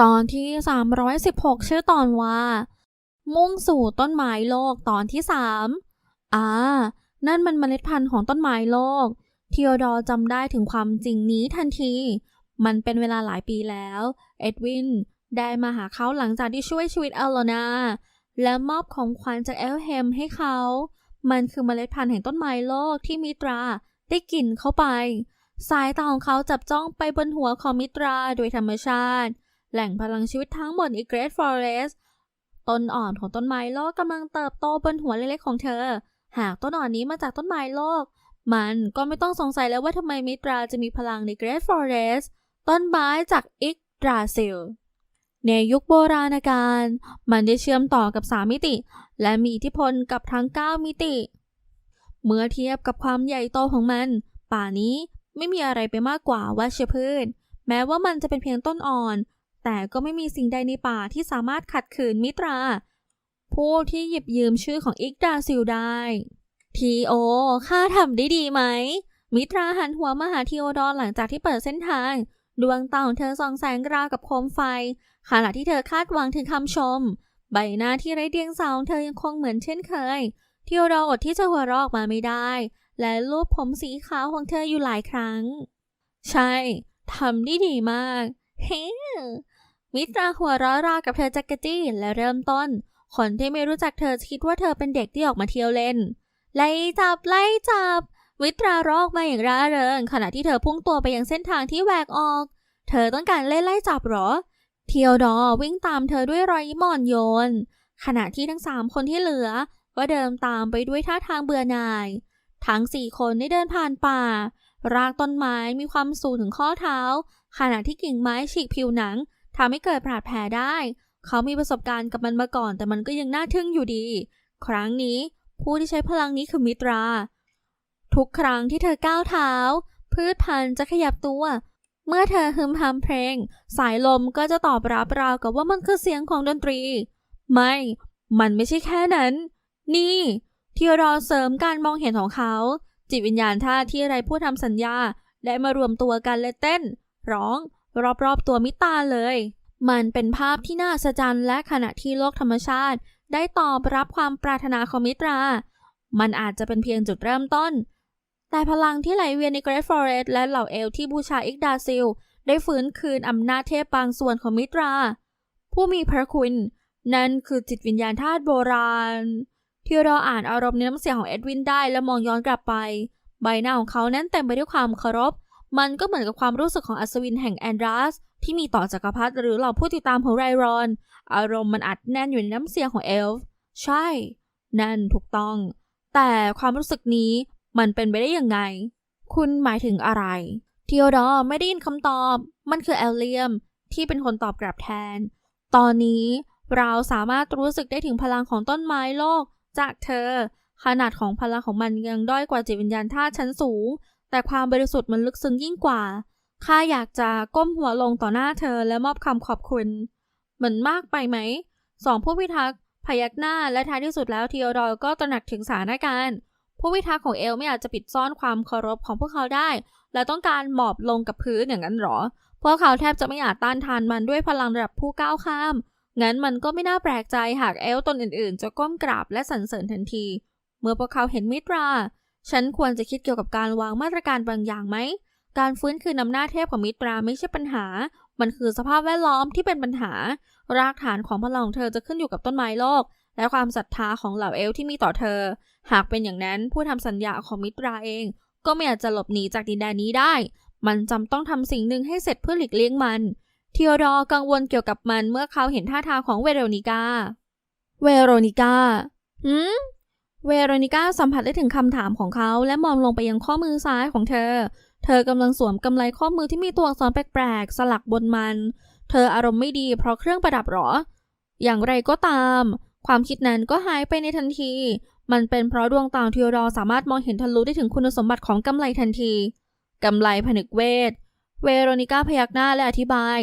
ตอนที่ 316 ชื่อตอนว่า มุ่งสู่ต้นไม้โลกตอนที่ 3อ่า นั่นมันเมล็ดพันธุ์ของต้นไม้โลก เทีโอดอร์จำได้ถึงความจริงนี้ทันที มันเป็นเวลาหลายปีแล้ว เอ็ดวินได้มาหาเขาหลังจากที่ช่วยชีวิตเอลโลนา และมอบของขวัญจากเอลเฮมให้เขา มันคือเมล็ดพันธุ์แห่งต้นไม้โลกที่มิตราได้กลิ่นเข้าไป สายตาของเขาจับจ้องไปบนหัวของมิตราโดยธรรมชาติ แหล่งพลังชีวิตทั้งหมดในเกรทฟอเรสต์ต้นอ่อนของต้นไม้โลกกำลังเติบโตบนหัวเล็กๆของเธอ หากต้นอ่อนนี้มาจากต้นไม้โลก มันก็ไม่ต้องสงสัยแล้วว่าทำไมมิตราจะมีพลังในเกรทฟอเรสต์ต้นไม้จากอิกดราซิลในยุคโบราณกาลมันได้เชื่อมต่อกับสามมิติ และมีอิทธิพลกับทั้ง 9 มิติ เมื่อเทียบกับความใหญ่โตของมัน ป่านี้ไม่มีอะไรไปมากกว่าวัชพืช แม้ว่ามันจะเป็นเพียงต้นอ่อน แต่ก็ไม่มีสิ่งใดในป่าที่สามารถขัดขืนมิตรา ผู้ที่หยิบยืมชื่อของอิกดาซิลได้ ทีโอข้าทำได้ดีไหม มิตราหันหัวมาหาทีโอดอร์หลังจากที่เปิดเส้นทาง ดวงตาของเธอส่องแสงราวกับโคมไฟ ขณะที่เธอคาดหวังถึงคำชม ใบหน้าที่ไร้เดียงสาของเธอยังคงเหมือนเช่นเคย ทีโอดอร์อดที่จะหัวเราะออกมาไม่ได้ และลูบผมสีขาวของเธออยู่หลายครั้ง ใช่ทำได้ดีมาก เฮ้ มิตราหัวเราะรากับเธอจักกะจี้และเริ่มต้น คนที่ไม่รู้จักเธอคิดว่าเธอเป็นเด็กที่ออกมาเที่ยวเล่น ไล่จับไล่จับวิตราร้องมาอย่างร่าเริง ขณะที่เธอพุ่งตัวไปยังเส้นทางที่แหวกออก เธอต้องการเล่นไล่จับเหรอ เทียวดอวิ่งตามเธอด้วยรอยยิ้มอ่อนโยน ขณะที่ทั้งสามคนที่เหลือ ก็เดินตามไปด้วยท่าทางเบื่อหน่าย ทั้งสี่คนได้เดินผ่านป่า รากต้นไม้มีความสูงถึงข้อเท้า ขณะที่กิ่งไม้ฉีกผิวหนัง ทำให้เกิดบาดแผลได้ เขามีประสบการณ์กับมันมาก่อน แต่มันก็ยังน่าทึ่งอยู่ดี ครั้งนี้ผู้ที่ใช้พลังนี้คือมิตรา ทุกครั้งที่เธอก้าวเท้า พืชพันธุ์จะขยับตัว เมื่อเธอฮึมฮัมเพลง สายลมก็จะตอบรับราวกับว่ามันคือเสียงของดนตรี ไม่ มันไม่ใช่แค่นั้น นี่ที่รอเสริมการมองเห็นของเขา จิตวิญญาณท่าที่ไรผู้ทำสัญญา ได้มารวมตัวกันและเต้น ร้อง รอบๆตัวมิตาเลย มันเป็นภาพที่น่าสะใจและขณะที่โลกธรรมชาติ ได้ตอบรับความปรารถนาของมิตรา มันอาจจะเป็นเพียงจุดเริ่มต้น แต่พลังที่ไหลเวียนในเกรทฟอเรสต์และเหล่าเอลที่บูชาอิกดาซิล ได้ฟื้นคืนอำนาจเทพบางส่วนของมิตรา ผู้มีพระคุณ นั่นคือจิตวิญญาณธาตุโบราณ ที่เราอ่านอารมณ์ในน้ำเสียงของเอ็ดวินได้และมองย้อนกลับไป ใบหน้าของเขานั้นเต็มไปด้วยความเคารพ มันก็เหมือนกับความรู้สึกของอัศวินแห่งแอนดรัสที่มีต่อจักรพรรดิหรือเหล่าผู้ติดตามของไรรอน อารมณ์มันอัดแน่นอยู่ในน้ำเสียงของเอลฟ์ใช่ นั่นถูกต้อง แต่ความรู้สึกนี้มันเป็นไปได้ยังไง คุณหมายถึงอะไรทีโอดอร์ไม่ได้ยินคำตอบ มันคือแอลเลียมที่เป็นคนตอบกลับแทน ตอนนี้เราสามารถรู้สึกได้ถึงพลังของต้นไม้โลกจากเธอ ขนาดของพลังของมันยังด้อยกว่าจิตวิญญาณธาตุชั้นสูง แต่ความบริสุทธิ์มันลึกซึ้งยิ่งกว่า ข้าอยากจะก้มหัวลงต่อหน้าเธอและมอบคำขอบคุณ เหมันมากไปไหม สองผู้พิทักษ์พยักหน้าและท้ายที่สุดแล้วทีโอดอร์ก็ตระหนักถึงสถานการณ์ ผู้พิทักษ์ของเอลไม่อาจจะปิดซ่อนความเคารพของพวกเขาได้ และต้องการหมอบลงกับพื้นอย่างนั้นหรอ พวกเขาแทบจะไม่อาจต้านทานมันด้วยพลังระดับผู้ก้าวข้าม งั้นมันก็ไม่น่าแปลกใจหากเอลตนอื่นๆ จะก้มกราบและสรรเสริญทันที เมื่อพวกเขาเห็นมิตรา ฉันควรจะคิดเกี่ยวกับการวางมาตรการบางอย่างไหม การฟื้นคืนอำนาจเทพของมิตราไม่ใช่ปัญหา มันคือสภาพแวดล้อมที่เป็นปัญหา รากฐานของพลังของเธอจะขึ้นอยู่กับต้นไม้โลก และความศรัทธาของเหล่าเอลที่มีต่อเธอ หากเป็นอย่างนั้นผู้ทำสัญญาของมิตราเอง ก็ไม่อาจจะหลบหนีจากดินแดนนี้ได้ มันจำต้องทำสิ่งหนึ่งให้เสร็จเพื่อหลีกเลี่ยงมันเทีโอดอร์กังวลเกี่ยวกับมันเมื่อเขาเห็นท่าทางของเวโรนิกา เวโรนิกาหืม เวโรนิก้าสัมผัสได้ถึงคำถามของเขา และมองลงไปยังข้อมือซ้ายของเธอ เธอกำลังสวมกำไลข้อมือที่มีตัวอักษรแปลกๆ สลักบนมัน เธออารมณ์ไม่ดีเพราะเครื่องประดับหรอ อย่างไรก็ตาม ความคิดนั้นก็หายไปในทันที มันเป็นเพราะดวงตาทีโอดอร์สามารถมองเห็นทะลุได้ถึงคุณสมบัติของกำไลทันทีกำไลผนึกเวท เวโรนิก้าพยักหน้าและอธิบาย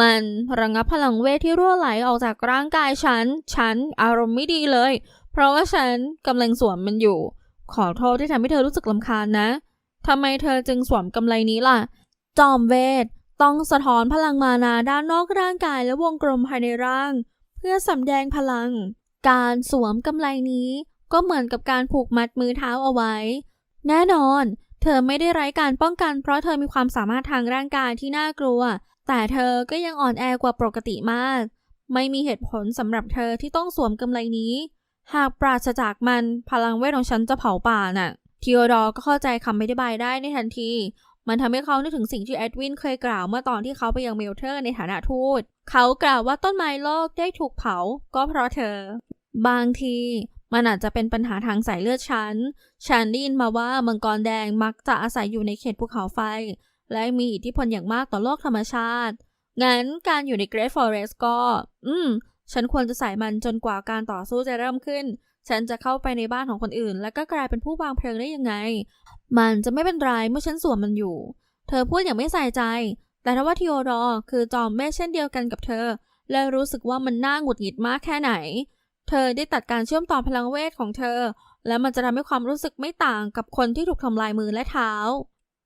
มันระงับพลังเวทที่รั่วไหลออกจากร่างกายฉัน ฉันอารมณ์ไม่ดีเลย เพราะว่าฉันกำลังสวมมันอยู่ ขอโทษที่ทำให้เธอรู้สึกลำคาญนะทำไมเธอจึงสวมกำไลนี้ล่ะ จอมเวทต้องสะท้อนพลังมานาด้านนอกร่างกายและวงกลมภายในร่าง เพื่อสำแดงพลัง การสวมกำไลนี้ก็เหมือนกับการผูกมัดมือเท้าเอาไว้ แน่นอน เธอไม่ได้ไร้การป้องกัน เพราะเธอมีความสามารถทางร่างกายที่น่ากลัว แต่เธอก็ยังอ่อนแอกว่าปกติมาก ไม่มีเหตุผลสำหรับเธอที่ต้องสวมกำไลนี้ หากปราศจากมันพลังเวทของฉันจะเผาป่าน่ะทีโอดอร์ก็เข้าใจคำอธิบายได้ในทันที มันทำให้เขานึกถึงสิ่งที่เอ็ดวินเคยกล่าวเมื่อตอนที่เขาไปยังเมลเทอร์ในฐานะทูต เขากล่าวว่าต้นไม้โลกได้ถูกเผา ก็เพราะเธอ บางทีมันอาจจะเป็นปัญหาทางสายเลือดฉัน ฉันได้ยินมาว่ามังกรแดงมักจะอาศัยอยู่ในเขตภูเขาไฟ และมีอิทธิพลอย่างมากต่อโลกธรรมชาติ งั้นการอยู่ใน Great Forest ก็ อืม ฉันควรจะใส่มันจนกว่าการต่อสู้จะเริ่มขึ้น ฉันจะเข้าไปในบ้านของคนอื่น แล้วก็กลายเป็นผู้วางเพลิงได้ยังไง มันจะไม่เป็นไรเมื่อฉันสวมมันอยู่ เธอพูดอย่างไม่ใส่ใจ แต่ถ้าว่าทีโอดอคือจอมเมฆเช่นเดียวกันกับเธอ และรู้สึกว่ามันน่าหงุดหงิดมากแค่ไหน เธอได้ตัดการเชื่อมต่อพลังเวทของเธอ และมันจะทำให้ความรู้สึกไม่ต่างกับคนที่ถูกทำลายมือและเท้า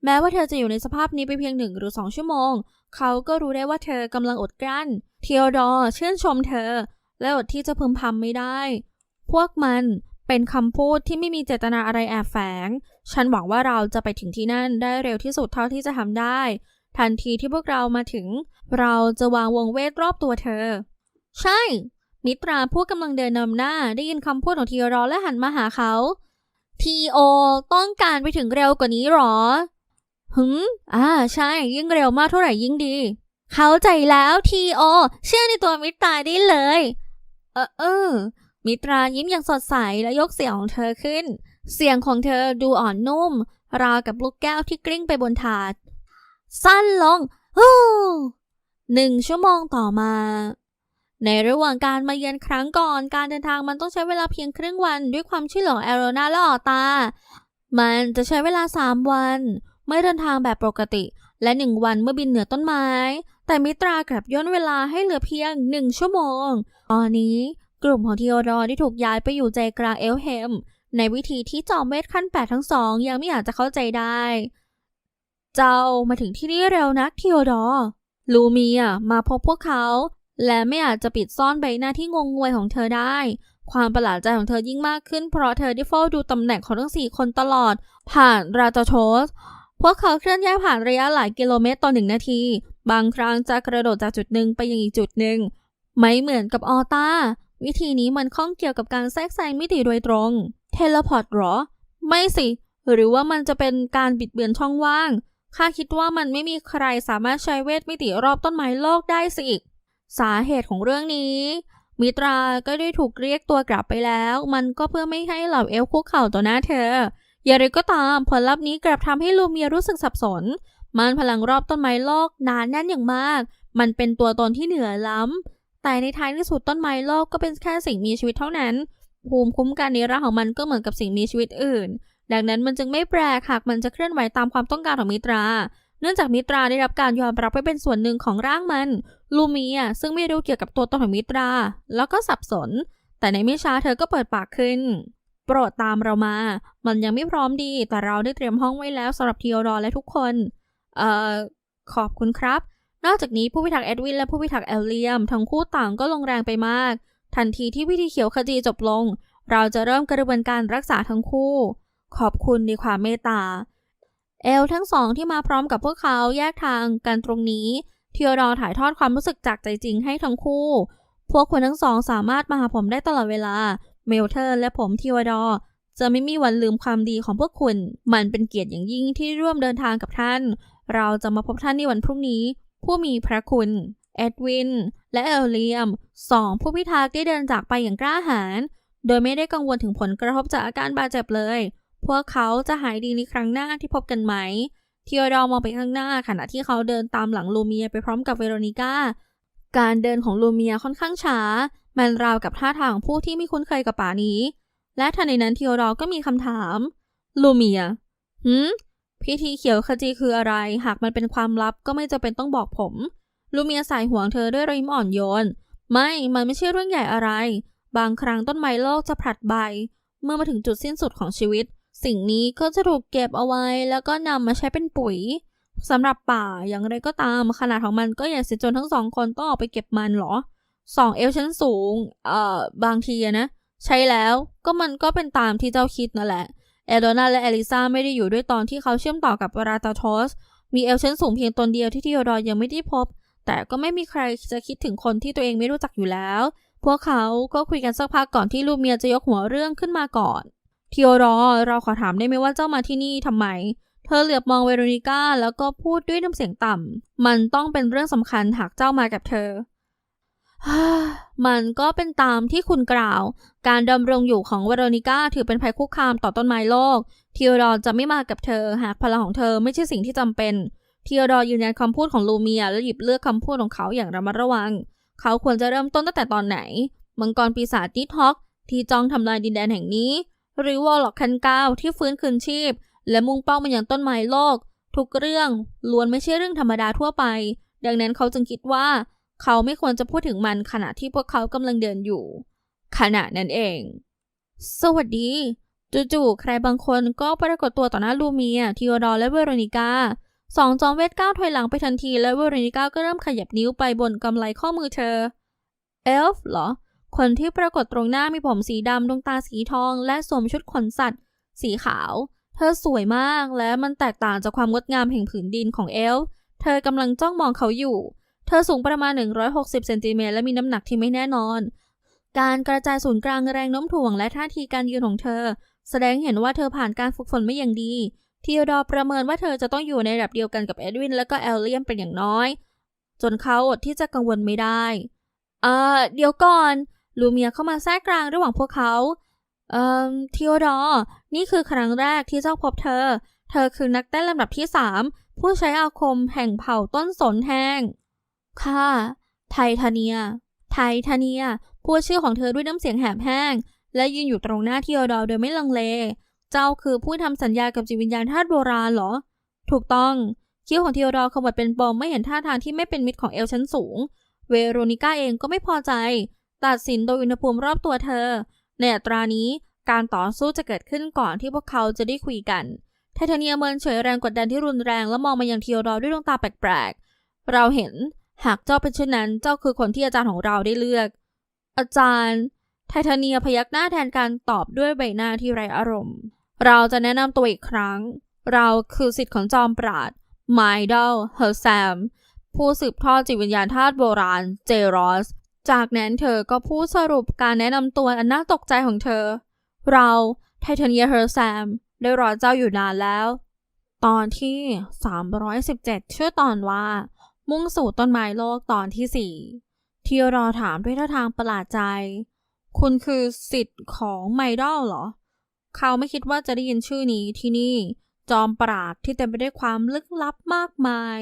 แม้ว่าเธอจะอยู่ในสภาพนี้ไปเพียงหนึ่งหรือสองชั่วโมง เขาก็รู้ได้ว่าเธอกำลังอดกลั้น เทีโอดอร์ชื่นชมเธอ และอดที่จะพึมพำไม่ได้ พวกมันเป็นคำพูดที่ไม่มีเจตนาอะไรแอบแฝง ฉันหวังว่าเราจะไปถึงที่นั่นได้เร็วที่สุดเท่าที่จะทำได้ ทันทีที่พวกเรามาถึง เราจะวางวงเวทรอบตัวเธอ ใช่ มิตราผู้กำลังเดินนำหน้าได้ยินคำพูดของทีโอดอร์และหันมาหาเขา ทีโอต้องการไปถึงเร็วกว่านี้หรอหืมอ่า ใช่ ยิ่งเร็วมากเท่าไหร่ยิ่งดี เข้าใจแล้วทีโอ เชื่อในตัวมิตราได้เลย เออเออ มิตรายิ้มอย่างสดใสและยกเสียงของเธอขึ้น เสียงของเธอดูอ่อนนุ่ม ราวกับลูกแก้วที่กลิ้งไปบนถาด สั้นลงฮู้หนึ่งชั่วโมงต่อมา ในระหว่างการมาเยือนครั้งก่อน การเดินทางมันต้องใช้เวลาเพียงครึ่งวันด้วยความช่วยเหลือของแอโรนาและออตา มันจะใช้เวลาสามวัน เมื่อเดินทางแบบปกติ และหนึ่งวันเมื่อบินเหนือต้นไม้ แต่มิตรากลับย่นเวลาให้เหลือเพียงหนึ่งชั่วโมง ตอนนี้กลุ่มของทีโอดอร์ที่ถูกย้ายไปอยู่ใจกลางเอลเฮม ในวิธีที่จอมเวทขั้นแปดทั้งสองยังไม่อาจจะเข้าใจได้ เจ้ามาถึงที่นี่เร็วนักทีโอดอร์ลูเมียมาพบพวกเขา และไม่อาจจะปิดซ่อนใบหน้าที่งงงวยของเธอได้ ความประหลาดใจของเธอยิ่งมากขึ้น เพราะเธอได้เฝ้าดูตำแหน่งของทั้งสี่คนตลอด ผ่านราตาโชสพวกเขาเคลื่อนย้ายผ่านระยะหลายกิโลเมตรต่อหนึ่งนาที บางครั้งจะกระโดดจากจุดหนึ่งไปยังอีกจุดหนึ่ง ไม่เหมือนกับออตาวิธีนี้มันข้องเกี่ยวกับการแทรกแซงมิติโดยตรง เทเลพอร์ตหรอ ไม่สิ หรือว่ามันจะเป็นการบิดเบือนช่องว่าง ข้าคิดว่ามันไม่มีใครสามารถใช้เวทมิติรอบต้นไม้โลกได้สิสาเหตุของเรื่องนี้ มิตราก็ได้ถูกเรียกตัวกลับไปแล้ว มันก็เพื่อไม่ให้เหล่าเอลคุกเข่าต่อหน้าเธอ อย่างไรก็ตามผลลัพธ์นี้กลับทำให้ลูเมียรู้สึกสับสน มันพลังรอบต้นไม้โลกหนานแน่นอย่างมาก มันเป็นตัวตนที่เหนือล้ำ แต่ในท้ายที่สุดต้นไม้โลกก็เป็นแค่สิ่งมีชีวิตเท่านั้น ภูมิคุ้มกันในร่างของมันก็เหมือนกับสิ่งมีชีวิตอื่น ดังนั้นมันจึงไม่แปลกหากมันจะเคลื่อนไหวตามความต้องการของมิตรา เนื่องจากมิตราได้รับการยอมรับไว้เป็นส่วนหนึ่งของร่างมัน ลูเมียซึ่งไม่รู้เกี่ยวกับตัวตนของมิตรา แล้วก็สับสน แต่ในไม่ช้าเธอก็เปิดปากขึ้นโปรดตามเรามา มันยังไม่พร้อมดี แต่เราได้เตรียมห้องไว้แล้วสำหรับทีโอดอร์และทุกคน อขอบคุณครับ นอกจากนี้ผู้พิทักษ์เอ็ดวินและผู้พิทักษ์เอลเลียม ทั้งคู่ต่างก็ลงแรงไปมาก ทันทีที่พิธีเขียวขจีจบลง เราจะเริ่มกระบวนการรักษาทั้งคู่ ขอบคุณในความเมตตา เอลทั้งสองที่มาพร้อมกับพวกเขาแยกทางกันตรงนี้ทีโอดอร์ถ่ายทอดความรู้สึกจากใจจริงให้ทั้งคู่ พวกคุณทั้งสองสามารถมาหาผมได้ตลอดเวลา เมลเทอร์และผมทีโอดอร์จะไม่มีวันลืมความดีของพวกคุณ มันเป็นเกียรติอย่างยิ่งที่ร่วมเดินทางกับท่าน เราจะมาพบท่านในวันพรุ่งนี้ ผู้มีพระคุณ เอ็ดวิน และเอลเลียมสองผู้พิทักษ์ได้เดินจากไปอย่างกล้าหาญโดยไม่ได้กังวลถึงผลกระทบจากอาการบาดเจ็บเลย พวกเขาจะหายดีในครั้งหน้าที่พบกันไหมทีโอดอร์มองไปข้างหน้าขณะที่เขาเดินตามหลังลูเมียไปพร้อมกับเวโรนิก้า การเดินของลูเมียค่อนข้างช้า มันราวกับท่าทางของผู้ที่ไม่คุ้นเคยกับป่านี้ และทันในนั้นทีโอดอร์ก็มีคำถาม ลูเมียหืม พิธีเขียวขจีคืออะไร หากมันเป็นความลับก็ไม่จะเป็นต้องบอกผม ลูเมียสายห่วงเธอด้วยรอยยิ้มอ่อนโยน ไม่ มันไม่ใช่เรื่องใหญ่อะไร บางครั้งต้นไม้โลกจะผลัดใบ เมื่อมาถึงจุดสิ้นสุดของชีวิต สิ่งนี้ก็จะถูกเก็บเอาไว้ แล้วก็นำมาใช้เป็นปุ๋ยสำหรับป่าอย่างไรก็ตามขนาดของมันก็ใหญ่เสียจนทั้งสองคนต้องออกไปเก็บมันเหรอสองเอลชั้นสูง เอ่อ บางทีนะ ใช่แล้วก็มันก็เป็นตามที่เจ้าคิดนั่นแหละ เอโดนาและเอลิซาไม่ได้อยู่ด้วยตอนที่เขาเชื่อมต่อกับราตาทอส มีเอลชั้นสูงเพียงตนเดียวที่ทิโอดอร์ยังไม่ได้พบ แต่ก็ไม่มีใครจะคิดถึงคนที่ตัวเองไม่รู้จักอยู่แล้ว พวกเขาก็คุยกันสักพักก่อนที่ลูเมียจะยกหัวเรื่องขึ้นมาก่อนทิโอดอร์เราขอถามได้ไหมว่าเจ้ามาที่นี่ทำไม เธอเหลือบมองเวโรนิก้าแล้วก็พูดด้วยน้ำเสียงต่ำมันต้องเป็นเรื่องสำคัญหากเจ้ามากับเธอ มันก็เป็นตามที่คุณกล่าว การดำรงอยู่ของวโรนิก้าถือเป็นภัยคุกคามต่อต้นไม้โลก ทีโอดอร์จะไม่มากับเธอ หากพลังของเธอไม่ใช่สิ่งที่จำเป็นทีโอดอร์ยืนยันคำพูดของลูเมีย และหยิบเลือกคำพูดของเขาอย่างระมัดระวัง เขาควรจะเริ่มต้นตั้งแต่ตอนไหน มังกรปีศาจนิทฮอก ที่จ้องทำลายดินแดนแห่งนี้ หรือวอลล็อกคันก้าวที่ฟื้นคืนชีพ และมุ่งเป้ามาอย่างต้นไม้โลก ทุกเรื่องล้วนไม่ใช่เรื่องธรรมดาทั่วไป ดังนั้นเขาจึงคิดว่า เขาไม่ควรจะพูดถึงมันขณะที่พวกเขากำลังเดินอยู่ ขณะนั้นเอง สวัสดีจู่ๆใครบางคนก็ปรากฏตัวต่อหน้าลูเมียทีโอดอร์และเวโรนิก้าสองจอมเวทก้าวถอยหลังไปทันที และเวโรนิก้าก็เริ่มขยับนิ้วไปบนกำไลข้อมือเธอ เอลฟ์เหรอ คนที่ปรากฏตรงหน้ามีผมสีดำดวงตาสีทอง และสวมชุดขนสัตว์ สีขาว เธอสวยมากและมันแตกต่างจากความงดงามแห่งผืนดินของเอลฟ์เธอกำลังจ้องมองเขาอยู่ เธอสูงประมาณ 160เซนติเมตรและมีน้ำหนักที่ไม่แน่นอน การกระจายศูนย์กลางแรงโน้มถ่วงและท่าทีการยืนของเธอ แสดงเห็นว่าเธอผ่านการฝึกฝนไม่อย่างดี ทีโอดอร์ประเมินว่าเธอจะต้องอยู่ในระดับเดียวกันกับเอ็ดวินและก็แอลเลียมเป็นอย่างน้อย จนเขาอดที่จะกังวลไม่ได้เอ่อเดี๋ยวก่อนลูเมียเข้ามาแทรกกลางระหว่างพวกเขาเอ่อทีโอดอร์นี่คือครั้งแรกที่เจ้าพบเธอ เธอคือนักเต้นลำดับที่สามผู้ใช้อาคมแห่งเผ่าต้นสนแห้ง ค่ะ ไททาเนีย ไททาเนีย พูดชื่อของเธอด้วยน้ำเสียงแหบแห้ง และยืนอยู่ตรงหน้าทีโอดอร์โดยไม่ลังเล เจ้าคือผู้ทำสัญญากับจิตวิญญาณธาตุโบราณเหรอ ถูกต้อง คิ้วของทีโอดอร์ขมวดเป็นปมไม่เห็นท่าทางที่ไม่เป็นมิตรของเอลชั้นสูง เวโรนิก้าเองก็ไม่พอใจ ตัดสินโดยอุณหภูมิรอบตัวเธอ ในอัตรานี้การต่อสู้จะเกิดขึ้นก่อนที่พวกเขาจะได้คุยกัน ไทเทเนียเมินเฉยแรงกดดันที่รุนแรงและมองมายังทีโอดอร์ด้วยดวงตาแปลกๆ เราเห็น หากเจ้าเป็นเช่นนั้นเจ้าคือคนที่อาจารย์ของเราได้เลือก อาจารย์ ไทเทเนียพยักหน้าแทนการตอบด้วยใบหน้าที่ไร้อารมณ์ เราจะแนะนำตัวอีกครั้ง เราคือสิทธิ์ของจอมปราดไมดอลเฮอร์แซม ผู้สืบทอดจิตวิญญาณธาตุโบราณ เจรอส จากนั้นเธอก็พูดสรุปการแนะนำตัวอันน่าตกใจของเธอ เราไทเทเนียเฮอร์แซม ได้รอเจ้าอยู่นานแล้ว ตอนที่ 317 ชื่อตอนว่า มุ่งสู่ต้นไม้โลกตอนที่4ทีโอดอร์ถามด้วยท่าทางประหลาดใจ คุณคือสิทธิ์ของไมดอลเหรอ เขาไม่คิดว่าจะได้ยินชื่อนี้ที่นี่ จอมปราดที่เต็มไปด้วยความลึกลับมากมาย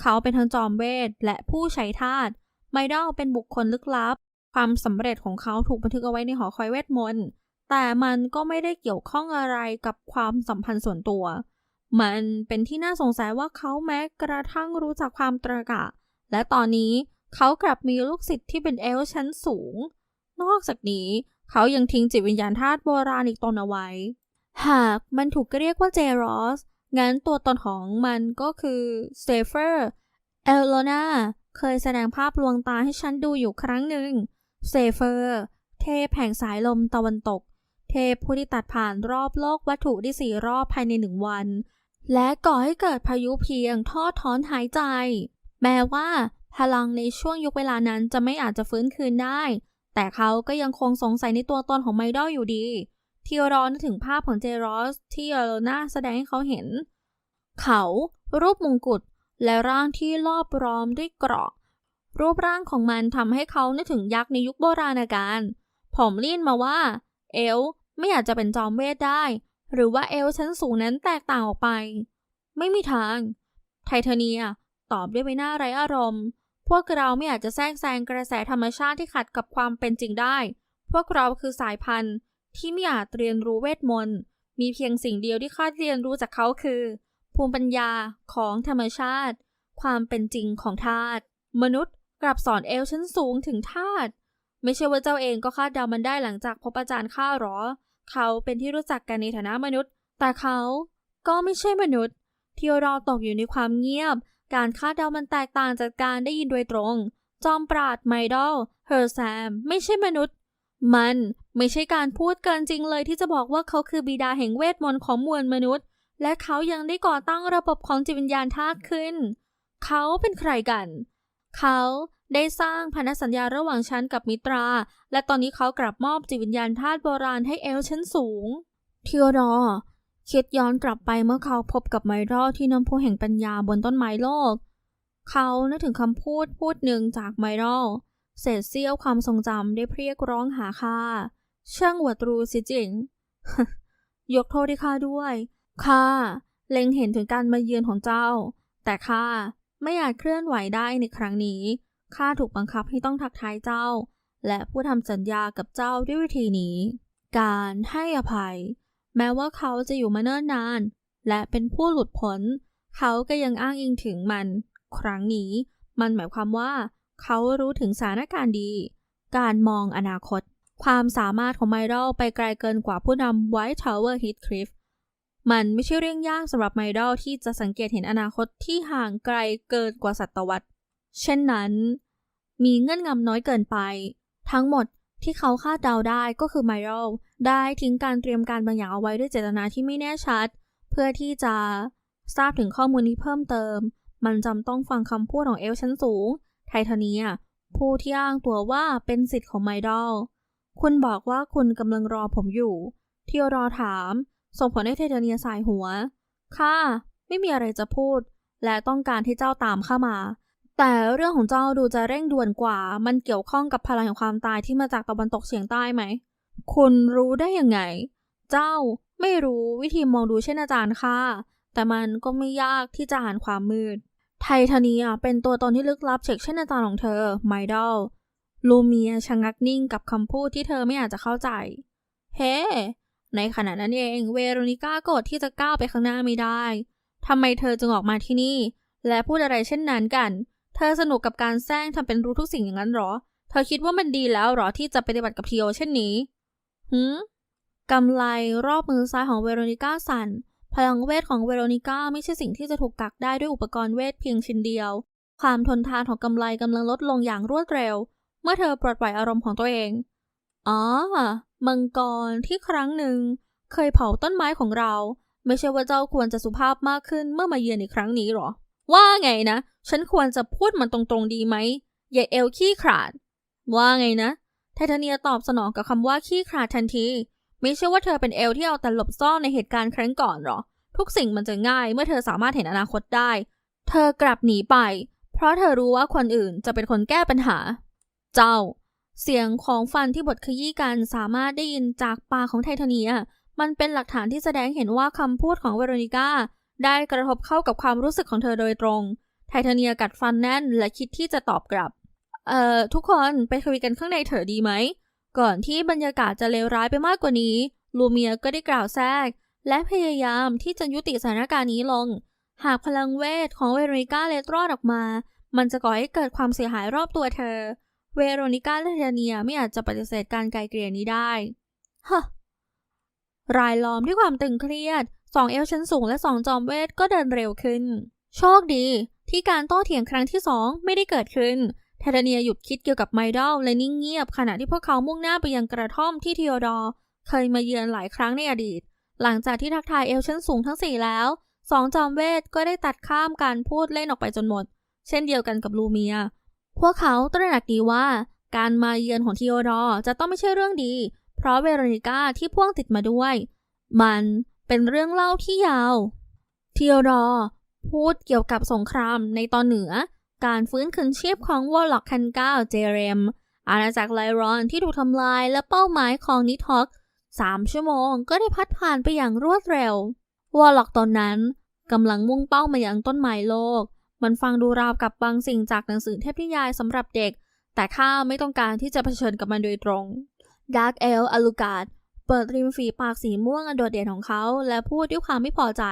เขาเป็นทั้งจอมเวทและผู้ใช้ธาตุไมดอลเป็นบุคคลลึกลับ ความสำเร็จของเขาถูกบันทึกเอาไว้ในหอคอยเวทมนต์แต่มันก็ไม่ได้เกี่ยวข้องอะไรกับความสัมพันธ์ส่วนตัว มันเป็นที่น่าสงสัยว่าเขาแม้กระทั่งรู้จักความตรกะ และตอนนี้เขากลับมีลูกศิษย์ที่เป็นเอลชั้นสูง นอกจากนี้เขายังทิ้งจิตวิญญาณธาตุโบราณอีกตนเอาไว้ หากมันถูกเรียกว่าเจรอสงั้นตัวตนของมันก็คือเซเฟอร์เอลโลนาเคยแสดงภาพลวงตาให้ฉันดูอยู่ครั้งหนึ่งเซเฟอร์เทพแห่งสายลมตะวันตก เทพผู้ที่ตัดผ่านรอบโลกวัตถุได้สี่รอบภายในหนึ่งวัน และก่อให้เกิดพายุเพียงท่อถอนหายใจ แม้ว่าพลังในช่วงยุคเวลานั้นจะไม่อาจจะฟื้นคืนได้ แต่เขาก็ยังคงสงสัยในตัวตนของไมดอลอยู่ดี ทีโรอนกถึงภาพของเจรอสที่เอโลนาแสดงให้เขาเห็น เขา รูปมงกุฎและร่างที่รอบร้อมด้วยเกราะ รูปร่างของมันทำให้เขานึกถึงยักษ์ในยุคโบราณกาลผมลีนมาว่า เอลไม่อาจจะเป็นจอมเวทได้ หรือว่าเอลชั้นสูงนั้นแตกต่างออกไป ไม่มีทาง ไทเทเนียตอบด้วยใบหน้าไร้อารมณ์ พวกเราไม่อาจจะแทรกแซงกระแสธรรมชาติที่ขัดกับความเป็นจริงได้ พวกเราคือสายพันธุ์ที่ไม่อาจเรียนรู้เวทมนต์ มีเพียงสิ่งเดียวที่ข้าเรียนรู้จากเขาคือ ภูมิปัญญาของธรรมชาติ ความเป็นจริงของธาตุมนุษย์กลับสอนเอลชั้นสูงถึงธาตุไม่ใช่ว่าเจ้าเองก็คาดเดามันได้หลังจากพบอาจารย์ข้าหรอ เขาเป็นที่รู้จักกันในฐานะมนุษย์ แต่เขาก็ไม่ใช่มนุษย์ททีโอดอตกอยู่ในความเงียบ การคาดเดามันแตกต่างจากการได้ยินโดยตรง จอมปราดไมดอลเฮอร์แซม ไม่ใช่มนุษย์ มันไม่ใช่การพูดเกินจริงเลยที่จะบอกว่าเขาคือบิดาแห่งเวทมนต์ของมวลมนุษย์ และเขายังได้ก่อตั้งระบบของจิตวิญญาณธาตุขึ้น เขาเป็นใครกัน เขา ได้สร้างพันธสัญญาระหว่างฉันกับมิตรา และตอนนี้เขากลับมอบจิตวิญญาณธาตุโบราณให้เอลชั้นสูง เทีโอดอร์คิดย้อนกลับไปเมื่อเขาพบกับไมรอลที่น้ำพุแห่งปัญญาบนต้นไม้โลก เขานึกถึงคำพูดพูดหนึ่งจากไมรอลเศษเสี้ยวความทรงจำได้เพรียกร้องหาข้าช่างหวดรูสิจริงยกโทษให้ข้าด้วยข้าเล็งเห็นถึงการมาเยือนของเจ้า แต่ข้าไม่อาจเคลื่อนไหวได้ในครั้งนี้ ข้าถูกบังคับให้ต้องทักทายเจ้า และผู้ทำสัญญากับเจ้าด้วยวิธีนี้ การให้อภัย แม้ว่าเขาจะอยู่มาเนิ่นนาน และเป็นผู้หลุดพ้น เขาก็ยังอ้างอิงถึงมัน ครั้งนี้ มันหมายความว่า เขารู้ถึงสถานการณ์ดี การมองอนาคต ความสามารถของไมดอลไปไกลเกินกว่าผู้นำไวท์ทาวเวอร์ฮิตคลิฟมันไม่ใช่เรื่องยากสำหรับไมดอลที่จะสังเกตเห็นอนาคตที่ห่างไกลเกินกว่าศตวรรษ เช่นนั้น มีเงื่อนงำน้อยเกินไป ทั้งหมดที่เขาคาดเดาได้ก็คือไมดอลได้ทิ้งการเตรียมการบางอย่างเอาไว้ด้วยเจตนาที่ไม่แน่ชัด เพื่อที่จะทราบถึงข้อมูลนี้เพิ่มเติม มันจำต้องฟังคำพูดของเอลชั้นสูง ไททาเนียผู้ที่อ้างตัวว่าเป็นสิทธิ์ของไมดอลคุณบอกว่าคุณกำลังรอผมอยู่ ทียวรอถาม ส่งผลให้ไททาเนียสายหัว ค่ะ ไม่มีอะไรจะพูด และต้องการให้เจ้าตามเข้ามา แต่เรื่องของเจ้าดูจะเร่งด่วนกว่า มันเกี่ยวข้องกับพลังแห่งความตายที่มาจากตะวันตกเฉียงใต้ไหม คุณรู้ได้ยังไง เจ้าไม่รู้วิธีมองดูเช่นอาจารย์ค่ะ แต่มันก็ไม่ยากที่จะอ่านความมืด ไททาเนียเป็นตัวตนที่ลึกลับเช็คเช่นอาจารย์ของเธอ ไมดอล ลูเมียชะงักนิ่งกับคำพูดที่เธอไม่อาจจะเข้าใจ เฮ้ในขณะนั้นเองเวโรนิก้าโกรธที่จะก้าวไปข้างหน้าไม่ได้ ทำไมเธอจึงออกมาที่นี่ และพูดอะไรเช่นนั้นกัน เธอสนุกกับการแซงทำเป็นรู้ทุกสิ่งอย่างนั้นหรอ เธอคิดว่ามันดีแล้วหรอที่จะปฏิบัติกับทีโอเช่นนี้หืมกำไลรอบมือซ้ายของเวโรนิก้าสั่นพลังเวทของเวโรนิก้าไม่ใช่สิ่งที่จะถูกกักได้ด้วยอุปกรณ์เวทเพียงชิ้นเดียว ความทนทานของกำไลกำลังลดลงอย่างรวดเร็ว เมื่อเธอปลดปล่อยอารมณ์ของตัวเอง อ๋อ มังกรที่ครั้งหนึ่ง เคยเผาต้นไม้ของเรา ไม่ใช่ว่าเจ้าควรจะสุภาพมากขึ้นเมื่อมาเยือนในครั้งนี้หรอ ว่าไงนะ ฉันควรจะพูดมันตรงๆดีไหมย่าเอลขี้ขลาด ว่าไงนะ ไททาเนียตอบสนองกับคำว่าขี้ขลาดทันที ไม่ใช่ว่าเธอเป็นเอลที่เอาแต่หลบซ่อนในเหตุการณ์ครั้งก่อนหรอ ทุกสิ่งมันจะง่ายเมื่อเธอสามารถเห็นอนาคตได้ เธอกลับหนีไป เพราะเธอรู้ว่าคนอื่นจะเป็นคนแก้ปัญหา เจ้า เสียงของฟันที่บดขยี้กันสามารถได้ยินจากปากของไททาเนีย มันเป็นหลักฐานที่แสดงเห็นว่าคำพูดของเวโรนิก้า ได้กระทบเข้ากับความรู้สึกของเธอโดยตรง ไทเทเนียกัดฟันแน่นและคิดที่จะตอบกลับ เอ่อ ทุกคนไปคุยกันข้างในเถอะดีไหม ก่อนที่บรรยากาศจะเลวร้ายไปมากกว่านี้ ลูเมียก็ได้กล่าวแทรก และพยายามที่จะยุติสถานการณ์นี้ลง หากพลังเวทของเวโรนิก้าเล็ดรอดออกมา มันจะก่อให้เกิดความเสียหายรอบตัวเธอ เวโรนิก้าและเทเนียไม่อาจจะปฏิเสธการไกลเกลี่ยนี้ได้ฮะรายล้อมด้วยความตึงเครียด สองเอลชั้นสูงและสองจอมเวทก็เดินเร็วขึ้น โชคดีที่การโต้เถียงครั้งที่สองไม่ได้เกิดขึ้นเทเนียหยุดคิดเกี่ยวกับไมดอลและนิ่งเงียบขณะที่พวกเขามุ่งหน้าไปยังกระท่อมที่เทีโอดอร์เคยมาเยือนหลายครั้งในอดีต หลังจากที่ทักทายเอลชั้นสูงทั้งสี่แล้วสองจอมเวทก็ได้ตัดข้ามการพูดเล่นออกไปจนหมด เช่นเดียวกันกับลูเมีย พวกเขาตระหนักดีว่า การมาเยือนของทีโอดอร์จะต้องไม่ใช่เรื่องดี เพราะเวโรนิก้าที่พ่วงติดมาด้วย มัน เป็นเรื่องเล่าที่ยาว เทีโอดอพูดเกี่ยวกับสงครามในตอนเหนือ การฟื้นคืนชีพของวอลล็อกคันก้าเจเรม อาณาจักรไลรอนที่ถูกทำลายและเป้าหมายของนิทอกสามชั่วโมงก็ได้พัดผ่านไปอย่างรวดเร็ว วอลล็อกตอนนั้นกำลังมุ่งเป้ามายังต้นไม้โลก มันฟังดูราวกับบางสิ่งจากหนังสือเทพนิยายสำหรับเด็ก แต่ข้าไม่ต้องการที่จะเผชิญกับมันโดยตรงดาร์กเอลอลูกาด เปิดริมฝีปากสีม่วงอันโดดเด่นของเขา และพูดด้วยความไม่พอใจ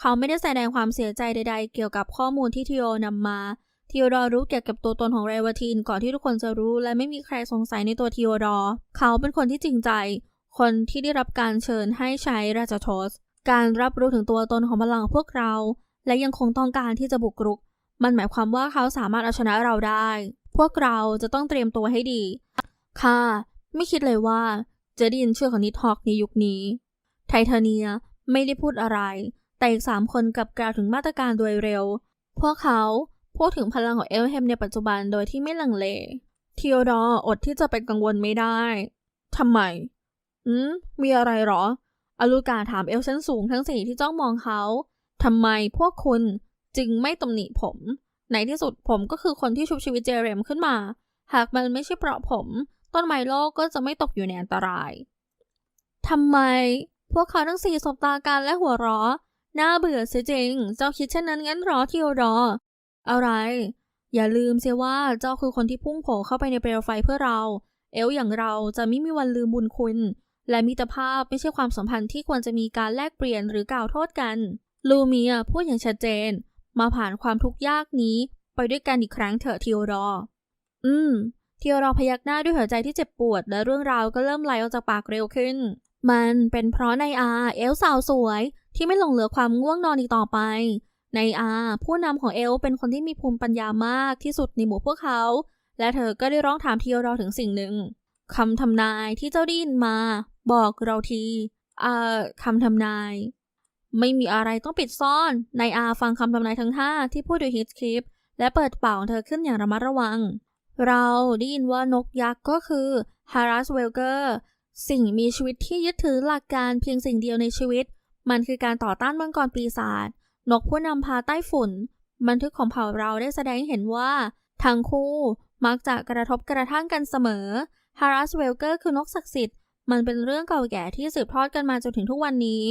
เขาไม่ได้แสดงความเสียใจใด ๆ เกี่ยวกับข้อมูลที่ทีโอนำมาทีโอดอรู้เกี่ยวกับตัวตนของเรวาทินก่อนที่ทุกคนจะรู้ และไม่มีใครสงสัยในตัวทีโอดอร์เขาเป็นคนที่จริงใจ คนที่ได้รับการเชิญให้ใช้ราชทสการรับรู้ถึงตัวตนของพลังพวกเรา และยังคงต้องการที่จะบุกรุก มันหมายความว่าเขาสามารถเอาชนะเราได้ พวกเราจะต้องเตรียมตัวให้ดี ค่ะ ไม่คิดเลยว่า จะได้ยินชื่อของนิทฮอกในยุคนี้ ไทเทเนียไม่ได้พูดอะไร แต่อีกสามคนกลับกล่าวถึงมาตรการโดยเร็ว พวกเขาพูดถึงพลังของเอลเฮมในปัจจุบันโดยที่ไม่ลังเลทีโอดอร์อดที่จะเป็นกังวลไม่ได้ทำไมอืมมีอะไรหรอ อลูกาถามเอลชั้นสูงทั้งสี่ที่จ้องมองเขาทำไมพวกคุณจึงไม่ตำหนิผม ในที่สุดผมก็คือคนที่ชุบชีวิตเจเรมขึ้นมา หากมันไม่ใช่เพราะผม ต้นไม้โลกก็จะไม่ตกอยู่ในอันตรายทำไม พวกเขาทั้งสี่สบตากันและหัวเราะน่าเบื่อเสียจริง เจ้าคิดเช่นนั้นงั้นหรอทีโอดออะไร อย่าลืมเสียว่าเจ้าคือคนที่พุ่งโผล่เข้าไปในเปลวไฟเพื่อเรา เอลอย่างเราจะไม่มีวันลืมบุญคุณ และมิตรภาพไม่ใช่ความสัมพันธ์ที่ควรจะมีการแลกเปลี่ยนหรือกล่าวโทษกัน ลูเมียพูดอย่างชัดเจน มาผ่านความทุกข์ยากนี้ ไปด้วยกันอีกครั้งเถอะทีโอดออืม เทีโอดอพยักหน้าด้วยหัวใจที่เจ็บปวด และเรื่องราวก็เริ่มไหลออกจากปากเร็วขึ้น มันเป็นเพราะในอาเอลสาวสวย ที่ไม่หลงเหลือความง่วงนอนอีกต่อไปในอาผู้นำของเอลเป็นคนที่มีภูมิปัญญามากที่สุดในหมู่พวกเขา และเธอก็ได้ร้องถามเทีโอดอถึงสิ่งหนึ่งคำทำนายที่เจ้าได้ยินมา บอกเราทีเอ่อคำทำนาย ไม่มีอะไรต้องปิดซ่อนนายอาฟังคำทำนายทั้งห้าที่พูดโดยฮิตคลิป และเปิดเป่าของเธอขึ้นอย่างระมัดระวัง เราได้ยินว่านกยักษ์ก็คือฮารัสเวลเกอร์สิ่งมีชีวิตที่ยึดถือหลักการเพียงสิ่งเดียวในชีวิต มันคือการต่อต้านมังกรปีศาจนกผู้นำพาใต้ฝุ่น บันทึกของเผ่าเราได้แสดงให้เห็นว่า ทั้งคู่มักจะกระทบกระทั่งกันเสมอฮารัสเวลเกอร์คือนกศักดิ์สิทธิ์มันเป็นเรื่องเก่าแก่ที่สืบทอดกันมาจนถึงทุกวันนี้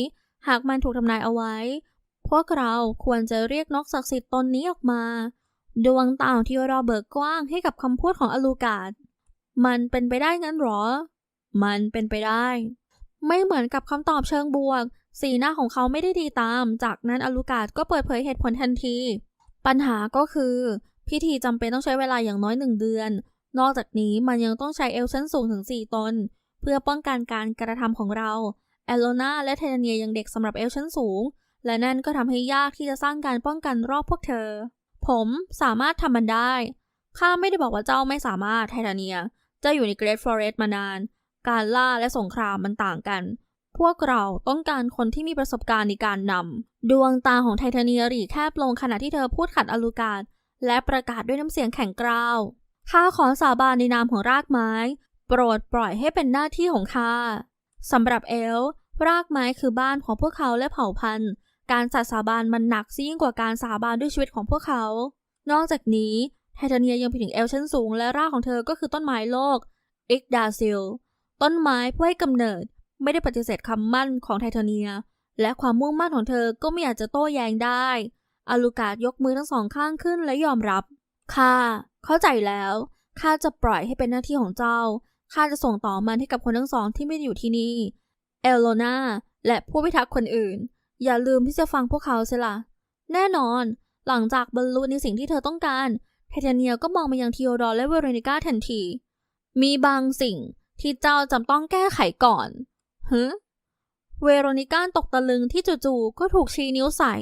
หากมันถูกทำนายเอาไว้ พวกเราควรจะเรียกนกศักดิ์สิทธิ์ตนนี้ออกมา ดวงตาของทีโอดอร์เบิกกว้างให้กับคำพูดของอลูกาดมันเป็นไปได้งั้นหรอ มันเป็นไปได้ ไม่เหมือนกับคำตอบเชิงบวก สีหน้าของเขาไม่ได้ดีตาม จากนั้นอลูกาดก็เปิดเผยเหตุผลทันที ปัญหาก็คือ พิธีจำเป็นต้องใช้เวลาอย่างน้อยหนึ่งเดือน นอกจากนี้มันยังต้องใช้เอลชั้นสูงถึง 4 ตน เพื่อป้องกันการกระทำของเราแอลโลนาและเทเนียยังเด็กสำหรับเอลชั้นสูง และนั่นก็ทำให้ยากที่จะสร้างการป้องกันรอบพวกเธอ ผมสามารถทำมันได้ ข้าไม่ได้บอกว่าเจ้าไม่สามารถไทเทเนีย เจ้าอยู่ในเกรทฟอเรสต์มานาน การล่าและสงครามมันต่างกัน พวกเราต้องการคนที่มีประสบการณ์ในการนำ ดวงตาของไทเทเนียรีแคบลงขณะที่เธอพูดขัดอลูกาดและประกาศด้วยน้ำเสียงแข็งกร้าวข้าขอสาบานในนามของรากไม้ โปรดปล่อยให้เป็นหน้าที่ของข้าสำหรับเอล รากไม้คือบ้านของพวกเขาและเผ่าพันธุ์ การสัตย์สาบานมันหนักซะยิ่งกว่าการสาบานด้วยชีวิตของพวกเขา นอกจากนี้ไทเทเนียยังไปถึงเอลชั้นสูงและรากของเธอก็คือต้นไม้โลกอิกดาซิล ต้นไม้ผู้ให้กำเนิดไม่ได้ปฏิเสธคำมั่นของไทเทเนีย และความมุ่งมั่นของเธอก็ไม่อาจจะโต้แย้งได้อาลูกาดยกมือทั้งสองข้างขึ้นและยอมรับข้าเข้าใจแล้วข้าจะปล่อยให้เป็นหน้าที่ของเจ้าข้าจะส่งต่อมันให้กับคนทั้งสองที่ไม่ได้อยู่ที่นี่ เอลโลนาและผู้พิทักษ์คนอื่น อย่าลืมที่จะฟังพวกเขาเสียละแน่นอน หลังจากบรรลุในสิ่งที่เธอต้องการเทเทเนียก็มองไปยังทีโอดอร์และเวโรนิก้าทันที มีบางสิ่งที่เจ้าจำต้องแก้ไขก่อนฮึเวโรนิก้าตกตะลึงที่จู่ๆก็ถูกชี้นิ้วใส่